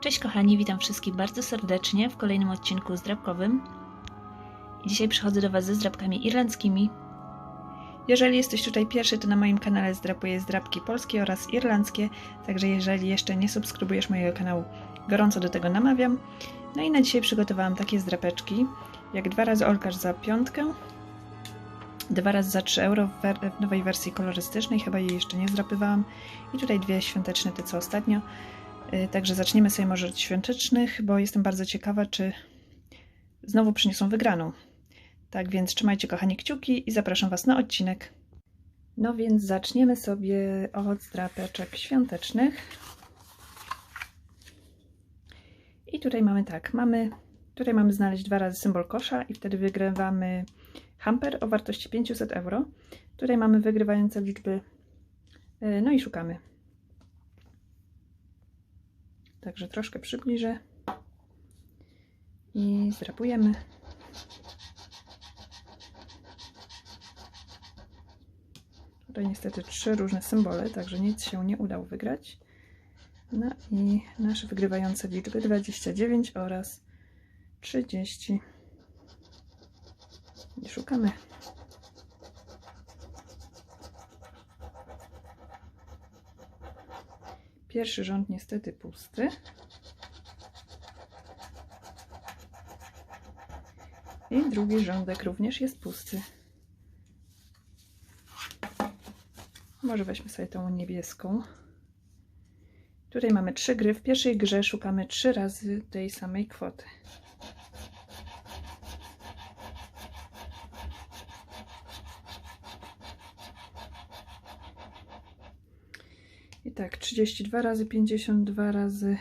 Cześć kochani, witam wszystkich bardzo serdecznie w kolejnym odcinku zdrabkowym. Dzisiaj przychodzę do Was ze zdrabkami irlandzkimi. Jeżeli jesteś tutaj pierwszy, to na moim kanale zdrapuję zdrabki polskie oraz irlandzkie, także jeżeli jeszcze nie subskrybujesz mojego kanału, gorąco do tego namawiam. No i na dzisiaj przygotowałam takie zdrapeczki, jak dwa razy olkarz za piątkę, dwa razy za 3 euro w, w nowej wersji kolorystycznej, chyba jej jeszcze nie zdrapywałam. I tutaj dwie świąteczne, te co ostatnio. Y, Także zaczniemy sobie może od świątecznych, bo jestem bardzo ciekawa, czy znowu przyniosą wygraną. Tak więc trzymajcie kochani kciuki i zapraszam Was na odcinek. No więc zaczniemy sobie od zdrapeczek świątecznych. I tutaj mamy tak, mamy, tutaj mamy znaleźć dwa razy symbol kosza i wtedy wygrywamy hamper o wartości 500 euro. Tutaj mamy wygrywające liczby, y, no i szukamy. Także troszkę przybliżę i zdrapujemy. Tutaj niestety trzy różne symbole, także nic się nie udało wygrać. No i nasze wygrywające liczby 29 oraz 30. I szukamy. Pierwszy rząd niestety pusty. I drugi rządek również jest pusty. Może weźmy sobie tą niebieską. Tutaj mamy trzy gry. W pierwszej grze szukamy trzy razy tej samej kwoty. Tak, 32 razy 52 razy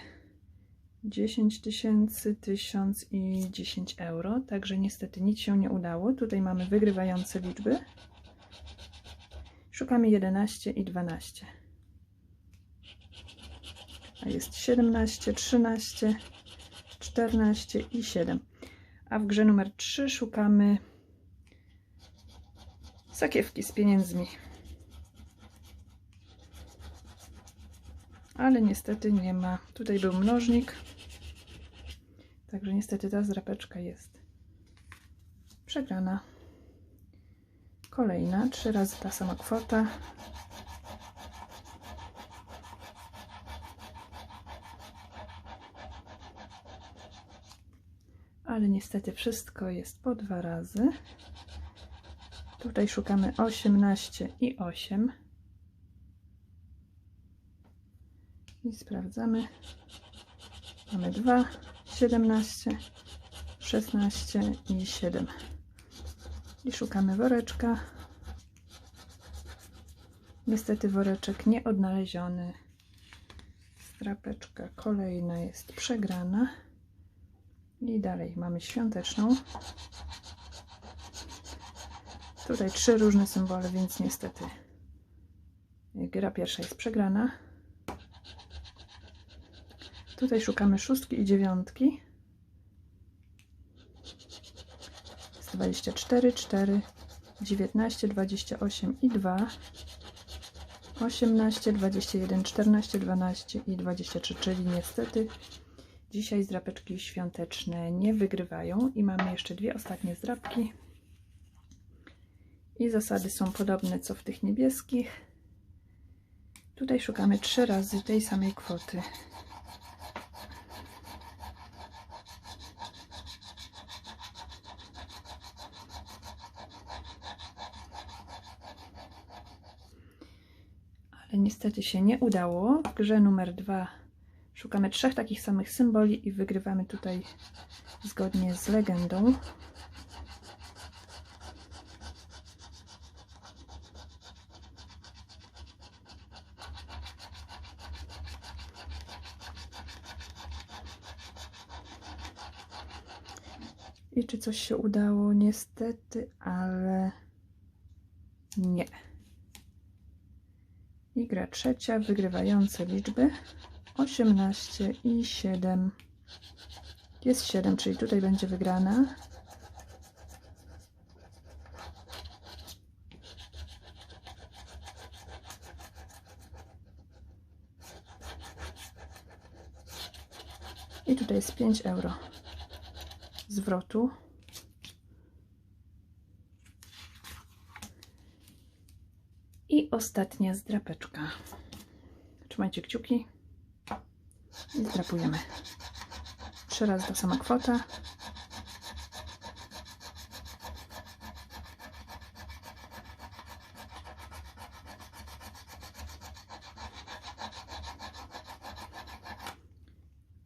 10 tysięcy, 1000 i 10 euro. Także niestety nic się nie udało. Tutaj mamy wygrywające liczby. Szukamy 11 i 12. A jest 17, 13, 14 i 7. A w grze numer 3 szukamy sakiewki z pieniędzmi. Ale niestety nie ma. Tutaj był mnożnik, także niestety ta zdrapeczka jest przegrana. Kolejna, trzy razy ta sama kwota. Ale niestety wszystko jest po dwa razy. Tutaj szukamy 18 i 8. I sprawdzamy. Mamy 2, 17, 16 i 7. I szukamy woreczka. Niestety woreczek nie odnaleziony. Strapeczka kolejna jest przegrana. I dalej mamy świąteczną. Tutaj trzy różne symbole, więc niestety gra pierwsza jest przegrana. Tutaj szukamy szóstki i dziewiątki. Jest 24, 4, 19, 28 i 2. 18, 21, 14, 12 i 23, czyli niestety dzisiaj zdrapeczki świąteczne nie wygrywają. I mamy jeszcze dwie ostatnie zdrapki. I zasady są podobne co w tych niebieskich. Tutaj szukamy trzy razy tej samej kwoty. Ale niestety się nie udało. W grze numer dwa szukamy trzech takich samych symboli i wygrywamy tutaj zgodnie z legendą. I czy coś się udało? Niestety, ale nie. I gra trzecia, wygrywające liczby 18 i 7. Jest 7, czyli tutaj będzie wygrana. I tutaj jest 5 euro zwrotu. I ostatnia zdrapeczka. Trzymajcie kciuki i zdrapujemy. Trzy razy ta sama kwota.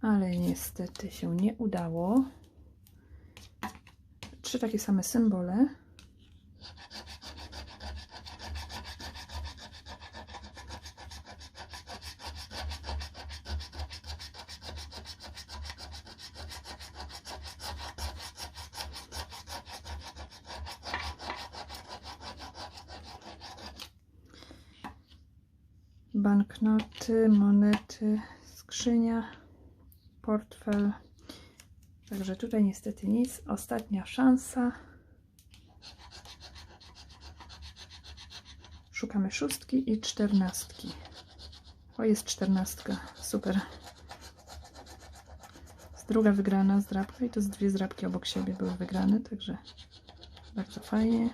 Ale niestety się nie udało. Trzy takie same symbole. Banknoty, monety, skrzynia, portfel. Także tutaj niestety nic. Ostatnia szansa. Szukamy szóstki i czternastki. O, jest czternastka. Super. Jest druga wygrana zdrabka i to z dwie zdrabki obok siebie były wygrane, także bardzo fajnie.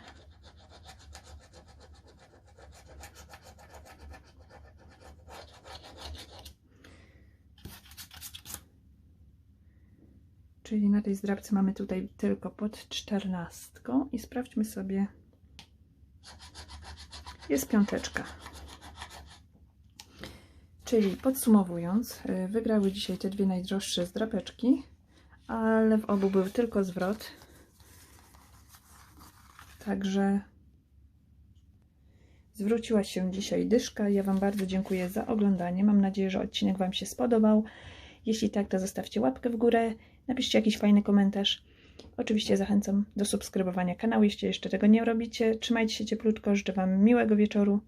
Czyli na tej zdrabce mamy tutaj tylko pod czternastką i sprawdźmy sobie. Jest piąteczka. Czyli podsumowując, y, wygrały dzisiaj te dwie najdroższe zdrapeczki, ale w obu był tylko zwrot. Także zwróciła się dzisiaj dyszka. Ja Wam bardzo dziękuję za oglądanie. Mam nadzieję, że odcinek Wam się spodobał. Jeśli tak, to zostawcie łapkę w górę, napiszcie jakiś fajny komentarz. Oczywiście zachęcam do subskrybowania kanału, jeśli jeszcze tego nie robicie. Trzymajcie się cieplutko, życzę Wam miłego wieczoru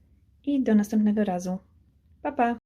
i do następnego razu. Pa, pa!